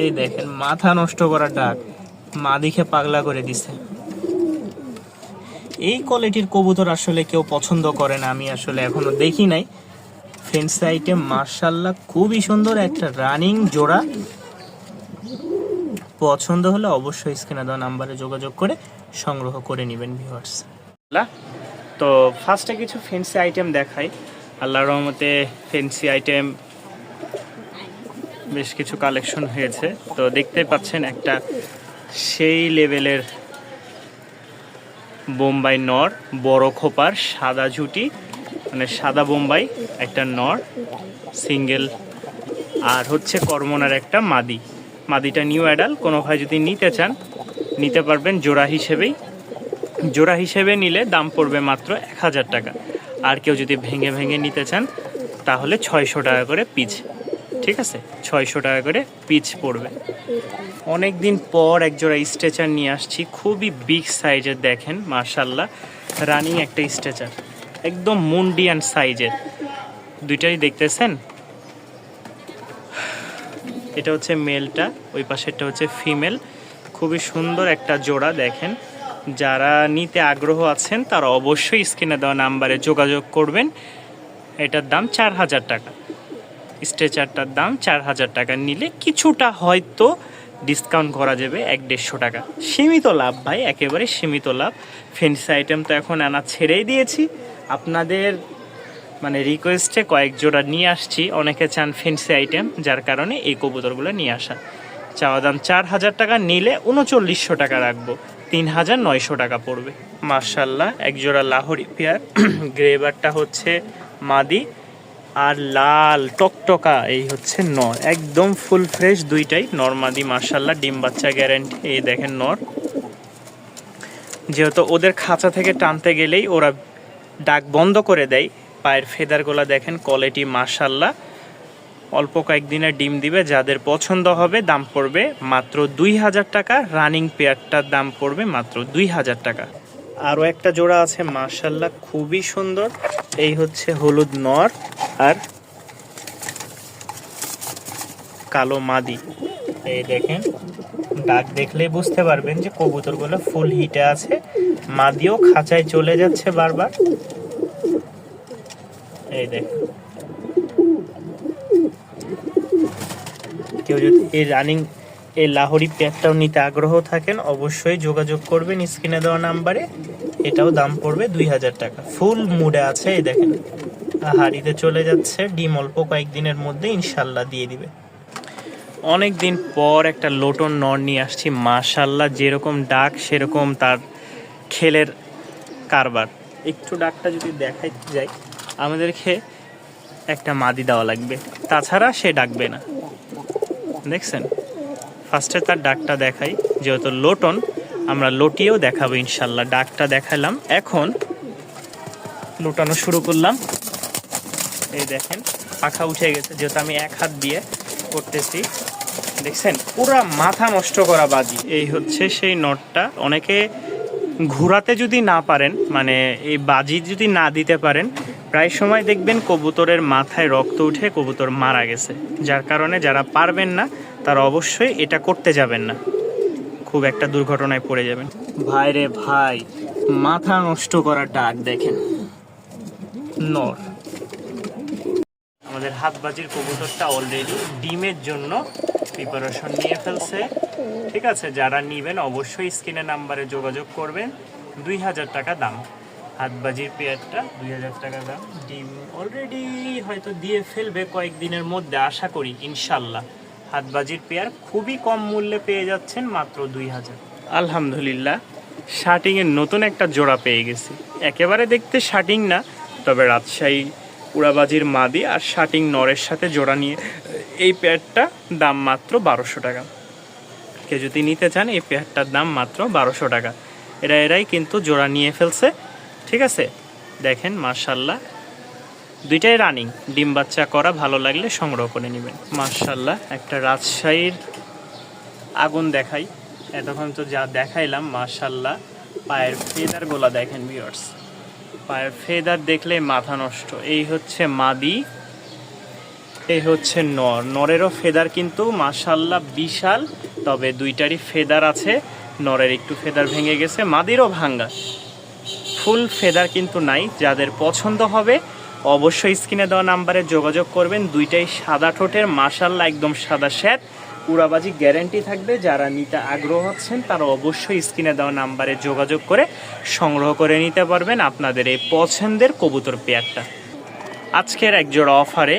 এই দেখেন, মাথা নষ্ট করা ডাক। মা দেখে পাগলা করে দিছে। এই কোয়ালিটির কবুতর আসলে কেউ পছন্দ করে না, আমি আসলে এখনও দেখি নাই। ফেন্স আইটেম মার্শাল্লাহ খুবই সুন্দর একটা রানিং জোড়া। পছন্দ হলে অবশ্যই স্ক্রিনে দেওয়া নাম্বারে যোগাযোগ করে সংগ্রহ করে নেবেন ভিউয়ার্স তো ফার্স্টে কিছু ফেন্সি আইটেম দেখাই। আল্লাহর রহমতে ফেন্সি আইটেম বেশ কিছু কালেকশন হয়েছে। তো দেখতে পাচ্ছেন একটা সেই লেভেলের বোম্বাই নর, বড় খোপার সাদা ঝুটি মানে সাদা বোম্বাই, একটা নর সিঙ্গেল আর হচ্ছে কর্মনার একটা মাদি। মাদিটা নিউ অ্যাডাল কোনো ভাই যদি নিতে চান, নিতে পারবেন জোড়া হিসেবেই। জোড়া হিসেবে নিলে দাম পড়বে মাত্র এক হাজার টাকা। আর কেউ যদি ভেঙে ভেঙে নিতে চান, তাহলে ছয়শো টাকা করে পিচ ঠিক আছে? ছয়শো টাকা করে পিচ পড়বে। অনেক দিন পর এক জোড়া স্ট্রেচার নিয়ে আসছি, খুবই বিগ সাইজের দেখেন মার্শাল্লাহ রানিং একটা স্ট্রেচার একদম মুন্ডিয়ান সাইজের দুইটাই দেখতেছেন? এটা হচ্ছে মেলটা ওই পাশেরটা হচ্ছে ফিমেল খুবই সুন্দর একটা জোড়া দেখেন। যারা নিতে আগ্রহ আছেন, তারা অবশ্যই স্ক্রিনে দেওয়া নাম্বারে যোগাযোগ করবেন। এটার দাম চার হাজার টাকা। স্ট্রেচারটার দাম চার হাজার টাকা নিলে কিছুটা হয়তো ডিসকাউন্ট করা যাবে এক দেড়শো টাকা। সীমিত লাভ ভাই, একেবারে সীমিত লাভ। ফেন্সি আইটেম তো এখন আনা ছেড়েই দিয়েছি। আপনাদের মানে রিকোয়েস্টে কয়েক জোড়া নিয়ে আসছি। অনেকে চান ফেন্সি আইটেম যার কারণে এই কবুতরগুলো নিয়ে আসা। চাওয়া দাম চার হাজার টাকা নিলে উনচল্লিশশো টাকা রাখব। তিন হাজার নয়শো টাকা পড়বে। মার্শাল্লাহ এক জোড়া লাহোরি পেয়ার গ্রেভারটা হচ্ছে মাদি। আর লাল টকটকা, এই হচ্ছে নর। একদম ফুল ফ্রেশ দুইটাই, নর মাদি মার্শাল্লাহ ডিম বাচ্চা গ্যারেন্টি এই দেখেন নর। যেহেতু ওদের খাঁচা থেকে টানতে গেলেই ওরা ডাক বন্ধ করে দেয়, পায়ের ফেদারগুলো দেখেন কোয়ালিটি মার্শাল্লাহ অল্প কয়েকদিনের ডিম দিবে, যাদের পছন্দ হবে, দাম পড়বে মাত্র দুই হাজার টাকা রানিং পেয়ারটার দাম পড়বে মাত্র দুই হাজার টাকা। আরও একটা জোড়া আছে মার্শাল্লাহ খুবই সুন্দর। এই হচ্ছে হলুদ নর আর কালো মাদি। এই দেখেন ডাক দেখলে বুঝতে পারবেন যে কবুতরগুলো ফুল হিটে আছে, মাদিও খাঁচায় চলে যাচ্ছে বারবার। এই দেখেন। কেউ যদি এই রানিং এই লাহোরি প্যাকটাও নিতে আগ্রহ থাকেন, অবশ্যই যোগাযোগ করবেন স্ক্রিনে দেওয়া নাম্বারে। এটাও দাম পড়বে দুই হাজার টাকা। ফুল মুডে আছে, এই দেখেন। হাড়িতে চলে যাচ্ছে, ডিম অল্প কয়েকদিনের মধ্যে ইনশাল্লাহ দিয়ে দিবে। অনেক দিন পর একটা লোটন নর নিয়ে আসছি, মাশাল্লাহ, যেরকম ডাক, সেরকম তার খেলের কারবার। একটু ডাকটা যদি দেখাই যাই আমাদেরকে একটা মাদি দেওয়া লাগবে। তাছাড়া সে ডাকবে না। দেখছেন? ফার্স্টে তার ডাকটা দেখাই, যেহেতু লোটন আমরা লটিয়েও দেখাবো ইনশাল্লাহ। ডাকটা দেখালাম। এখন লুটানো শুরু করলাম। এই দেখেন, পাখা উঠে গেছে, যেহেতু আমি এক হাত দিয়ে করতেছি। দেখছেন, পুরা মাথা নষ্ট করা বাজি। এই হচ্ছে সেই নটটা। অনেকে ঘোরাতে যদি না পারেন মানে এই বাজি যদি না দিতে পারেন, প্রায় সময় দেখবেন কবুতরের মাথায় রক্ত উঠে কবুতর মারা গেছে। যার কারণে যারা পারবেন না, তারা অবশ্যই এটা করতে যাবেন না। খুব একটা দুর্ঘটনায় পড়ে যাবেন। ভাই রে ভাই, মাথা নষ্ট করা ডাক দেখেন। নর। আমাদের হাতবাজির কবুতরটা অলরেডি ডিমের জন্য প্রিপারেশন নিয়ে ফেলছে। ঠিক আছে, যারা নিবেন অবশ্যই স্ক্রিনে নাম্বারে যোগাযোগ করবেন। দুই হাজার টাকা দাম। হাতবাজির পেয়ারটা দুই হাজার টাকা দাম। ডিম অলরেডি হয়তো দিয়ে ফেলবে কয়েকদিনের মধ্যে, আশা করি, ইনশাল্লাহ। হাতবাজির পেয়ার খুবই কম মূল্যে পেয়ে যাচ্ছেন মাত্র দুই হাজার। আলহামদুলিল্লাহ শার্টিংয়ের নতুন একটা জোড়া পেয়ে গেছি। একেবারে দেখতে শার্টিং না, তবে রাজশাহী উড়াবাজির মাদি আর শার্টিং নরের সাথে জোড়া নিয়ে, এই পেয়ারটা দাম মাত্র বারোশো টাকা। কেউ যদি নিতে চান, এই পেয়ারটার দাম মাত্র বারোশো টাকা। এরা এরাই কিন্তু জোড়া নিয়ে ফেলছে। ঠিক আছে? দেখেন মার্শাল্লাহ দুইটাই রানিং ডিম বাচ্চা করা, ভালো লাগলে সংগ্রহ করে নেবেন। মার্শাল্লাহ একটা রাজশাহীর আগুন দেখাই। এতক্ষণ তো যা দেখাইলাম মার্শাল্লাহ পায়ের ফেদার গোলা দেখেন ভিউয়ার্স পায়ের ফেদার দেখলে মাথা নষ্ট। এই হচ্ছে মাদি, এই হচ্ছে নর। নরেরও ফেদার কিন্তু মাশাল্লাহ বিশাল, তবে দুইটারই ফেদার আছে। নরের একটু ফেদার ভেঙে গেছে, মাদিরও ভাঙ্গা ফুল ফেদার কিন্তু নাই, যাদের পছন্দ হবে অবশ্যই স্ক্রিনে দেওয়া নাম্বারে যোগাযোগ করবেন। দুইটাই সাদা ঠোঁটের মাশাল্লাহ একদম সাদা শ্যাট উড়াবাজি গ্যারেন্টি থাকবে, যারা নিতে আগ্রহ হচ্ছেন তারা অবশ্যই স্ক্রিনে দেওয়া নাম্বারে যোগাযোগ করে সংগ্রহ করে নিতে পারবেন আপনাদের এই পছন্দের কবুতর পেয়ারটা। আজকের এক জোড়া অফারে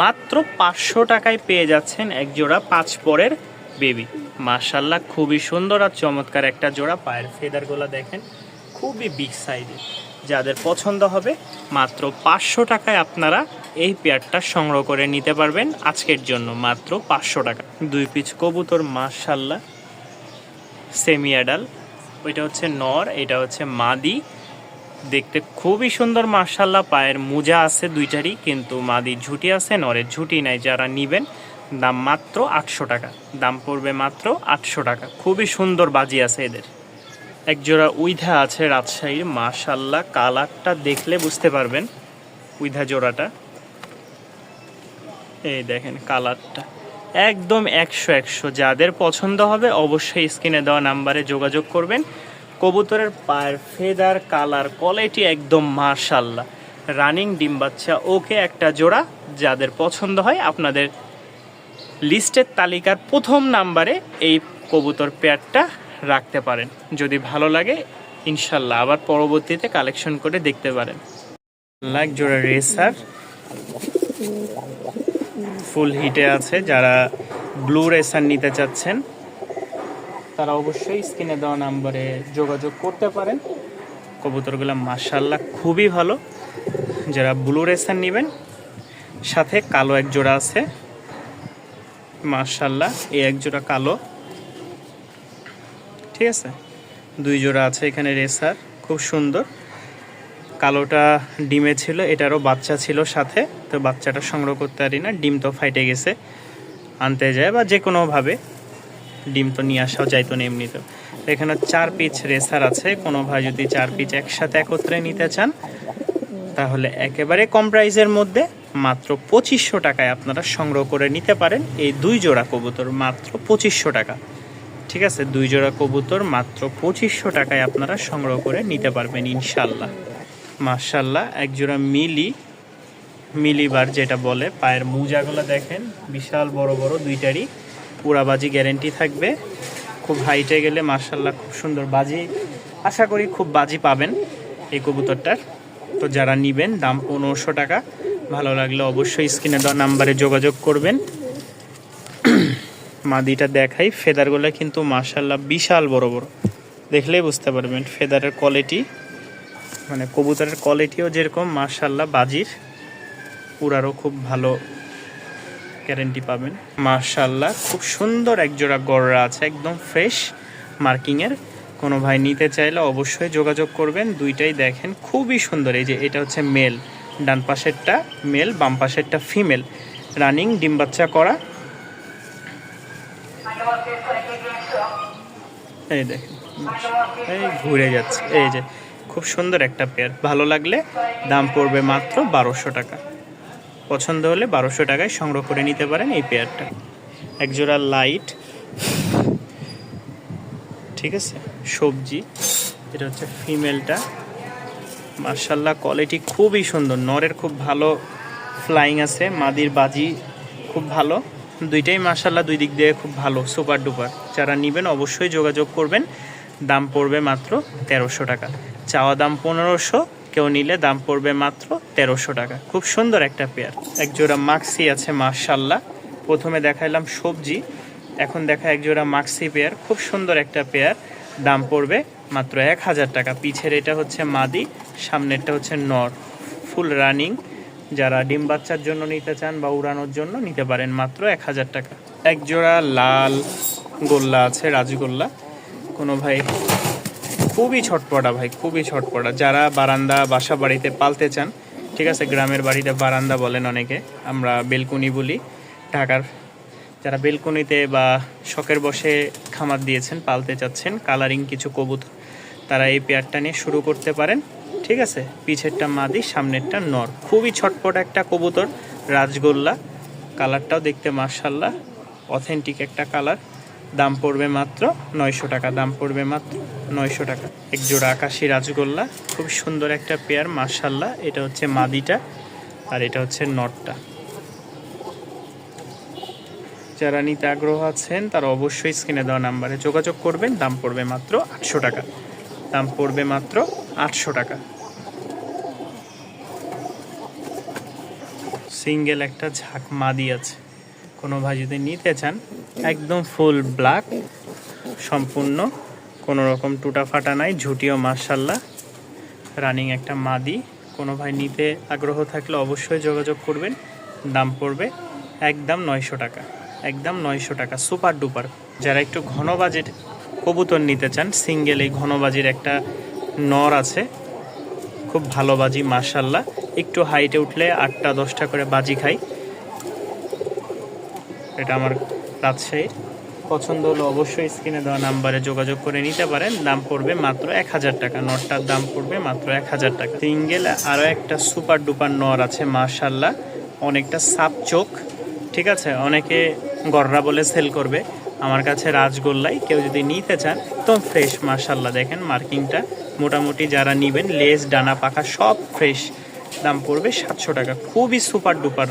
মাত্র পাঁচশো টাকায় পেয়ে যাচ্ছেন এক জোড়া পাঁচ পরের বেবি। মার্শাল্লাহ খুবই সুন্দর আর চমৎকার একটা জোড়া। পায়ের ফেদারগুলো দেখেন, খুবই বিগ সাইজের যাদের পছন্দ হবে, মাত্র পাঁচশো টাকায় আপনারা এই পেয়ারটা সংগ্রহ করে নিতে পারবেন। আজকের জন্য মাত্র পাঁচশো টাকা। দুই পিচ কবুতর মার্শাল্লাহ সেমি অ্যাডাল ওইটা হচ্ছে নর, এটা হচ্ছে মাদি। দেখতে খুবই সুন্দর মার্শাল্লাহ পায়ের মোজা আছে দুইটারই, কিন্তু মাদি ঝুটি আছে, নরের ঝুটি নাই, যারা নিবেন, দাম মাত্র আটশো টাকা। দাম পড়বে মাত্র আটশো টাকা। খুবই সুন্দর বাজি আছে এদের। এক জোড়া উইধা আছে রাজশাহীর মার্শাল্লাহ কালারটা দেখলে বুঝতে পারবেন উইধা জোড়াটা। এই দেখেন কালারটা। একদম একশো একশো। যাদের পছন্দ হবে অবশ্যই স্ক্রিনে দেওয়া নাম্বারে যোগাযোগ করবেন। কবুতরের পায়ের ফেদার, কালার, কোয়ালিটি একদম মার্শাল্লাহ রানিং ডিম বাচ্চা, ওকে একটা জোড়া। যাদের পছন্দ হয় আপনাদের লিস্টের তালিকার প্রথম নাম্বারে এই কবুতর পেয়ারটা রাখতে পারেন। যদি ভালো লাগে, ইনশাল্লাহ আবার পরবর্তীতে কালেকশন করে দেখতে পারেন। লাইক জোড়া রেসার ফুল হিটে আছে, যারা ব্লু রেসার নিতে চাচ্ছেন, তারা অবশ্যই স্ক্রিনে দেওয়া নাম্বারে যোগাযোগ করতে পারেন। কবুতরগুলো মার্শাল্লাহ খুবই ভালো। যারা ব্লু রেসার নেবেন, সাথে কালো এক জোড়া আছে। মার্শাল্লাহ এই এক জোড়া কালো। ঠিক আছে? দুই জোড়া আছে এখানে রেসার, খুব সুন্দর। কালোটা ডিমে ছিল, এটারও বাচ্চা ছিল সাথে, তো বাচ্চাটা সংগ্রহ করতে পারি না, ডিম তো ফাইটে গেছে। আনতে যায় বা যে কোনোভাবে ডিম তো নিয়ে আসাও যাইতো না এমনিতে। তো এখানে চার পিচ রেসার আছে, কোনো ভাই যদি চার পিচ একসাথে একত্রে নিতে চান, তাহলে একেবারে কম প্রাইসের মধ্যে মাত্র পঁচিশশো টাকায় আপনারা সংগ্রহ করে নিতে পারেন। এই দুই জোড়া কবুতর মাত্র পঁচিশশো টাকা। ঠিক আছে, দুই জোড়া কবুতর মাত্র পঁচিশশো টাকায় আপনারা সংগ্রহ করে নিতে পারবেন ইনশাল্লাহ মার্শাল্লাহ এক জোড়া মিলি মিলিবার যেটা বলে, পায়ের মোজাগুলো দেখেন, বিশাল বড় বড় দুইটারই পুরাবাজি গ্যারেন্টি থাকবে। খুব হাইটে গেলে মার্শাল্লাহ খুব সুন্দর বাজি, আশা করি খুব বাজি পাবেন এই কবুতরটার। তো যারা নিবেন, দাম পনেরোশো টাকা, ভালো লাগলে অবশ্যই স্ক্রিনে দেওয়া নাম্বারে যোগাযোগ করবেন। মাদিটা দেখাই, ফেদারগুলো কিন্তু মার্শাল্লাহ বিশাল বড় বড়। দেখলেই বুঝতে পারবেন ফেদারের কোয়ালিটি মানে কবুতরের কোয়ালিটিও যেরকম মার্শাল্লাহ বাজির পুরারও খুব ভালো গ্যারেন্টি পাবেন। মার্শাল্লাহ খুব সুন্দর এক জোড়া গড়রা আছে, একদম ফ্রেশ মার্কিংয়ের কোনো ভাই নিতে চাইলে অবশ্যই যোগাযোগ করবেন, দুইটাই দেখেন, খুবই সুন্দর। এই যে এটা হচ্ছে মেল ডান পাশেরটা মেল বাম পাশেরটা ফিমেল রানিং ডিম বাচ্চা করা এই দেখেন। এই ঘুরে যাচ্ছে। এই যে, খুব সুন্দর একটা পেয়ার। ভালো লাগলে দাম পড়বে মাত্র বারোশো টাকা। পছন্দ হলে বারোশো টাকায় সংগ্রহ করে নিতে পারেন এই পেয়ারটা। একজোড়া লাইট। ঠিক আছে? সবজি। এটা হচ্ছে ফিমেলটা। মার্শাল্লাহ কোয়ালিটি খুবই সুন্দর। নরের খুব ভালো ফ্লাইং আছে। মাদির বাজি খুব ভালো। দুইটাই মার্শাল্লাহ দুই দিক দিয়ে খুব ভালো সুপার ডুপার যারা নেবেন অবশ্যই যোগাযোগ করবেন। দাম পড়বে মাত্র তেরোশো টাকা। চাওয়া দাম পনেরোশো, কেউ নিলে দাম পড়বে মাত্র তেরোশো টাকা। খুব সুন্দর একটা পেয়ার এক জোড়া মাক্সি আছে মার্শাল্লাহ প্রথমে দেখাইলাম সবজি। এখন দেখা এক জোড়া মাক্সি পেয়ার খুব সুন্দর একটা পেয়ার দাম পড়বে মাত্র এক হাজার টাকা। পিছের এটা হচ্ছে মাদি, সামনেরটা হচ্ছে নর। ফুল রানিং যারা ডিম বাচ্চার জন্য নিতে চান বা উড়ানোর জন্য নিতে পারেন মাত্র এক হাজার টাকা। এক জোড়া লাল গোল্লা আছে রাজগোল্লা কোনো ভাই, খুবই ছটপটা ভাই, খুবই ছটপটা। যারা বারান্দা বাসা বাড়িতে পালতে চান, ঠিক আছে, গ্রামের বাড়িতে বারান্দা বলেন অনেকে, আমরা বেলকুনি বলি। ঢাকার যারা বেলকুনিতে বা শখের বসে খামার দিয়েছেন, পালতে চাচ্ছেন, কালারিং কিছু কবুতর, তারা এই পেয়ারটা নিয়ে শুরু করতে পারেন। ঠিক আছে? পিছেরটা মাদি, সামনেরটা নর। খুবই ছটপট একটা কবুতর, রাজগোল্লা। কালারটাও দেখতে মার্শাল্লাহ অথেন্টিক একটা কালার। দাম পড়বে মাত্র নয়শো টাকা। দাম পড়বে মাত্র নয়শো টাকা। এক জোড়া আকাশি রাজগোল্লা। খুব সুন্দর একটা পেয়ার মার্শাল্লাহ এটা হচ্ছে মাদিটা আর এটা হচ্ছে নটটা যারা নিতে আগ্রহ আছেন, তারা অবশ্যই স্ক্রিনে দেওয়া নাম্বারে যোগাযোগ করবেন। দাম পড়বে মাত্র আটশো টাকা। দাম পড়বে মাত্র আটশো টাকা। সিঙ্গেল একটা ঝাঁক মাদি আছে। কোনো ভাই যদি নিতে চান, একদম ফুল ব্ল্যাক, সম্পূর্ণ, কোনো রকম টুটা ফাটা নাই, ঝুটিও মার্শাল্লাহ রানিং একটা মাদি। কোনো ভাই নিতে আগ্রহ থাকলে অবশ্যই যোগাযোগ করবেন। দাম পড়বে একদম নয়শো টাকা। একদম নয়শো টাকা, সুপার ডুপার। যারা একটু ঘন বাজেট কবুতর নিতে চান, সিঙ্গেল এই ঘন বাজির একটা নর আছে খুব ভালো বাজি মার্শাল্লাহ একটু হাইটে উঠলে আটটা, দশটা করে বাজি খাই। এটা আমার রাজশাহী। পছন্দ হলে অবশ্যই স্ক্রিনে দেওয়া নাম্বারে যোগাযোগ করে নিতে পারেন। দাম পড়বে মাত্র এক হাজার টাকা। নটটার দাম পড়বে মাত্র এক হাজার টাকা। সিঙ্গেল আরও একটা সুপার ডুপার নর আছে মার্শাল্লাহ অনেকটা সাপ চোখ, ঠিক আছে? অনেকে গররা বলে সেল করবে। আমার কাছে রাজগোল্লাই, কেউ যদি নিতে চান, একদম ফ্রেশ মার্শাল্লাহ দেখেন মার্কিংটা মোটামুটি যারা নিবেন, লেস, ডানা, পাখা সব ফ্রেশ দাম পড়বে সাতশো টাকা। খুবই সুপার ডুপার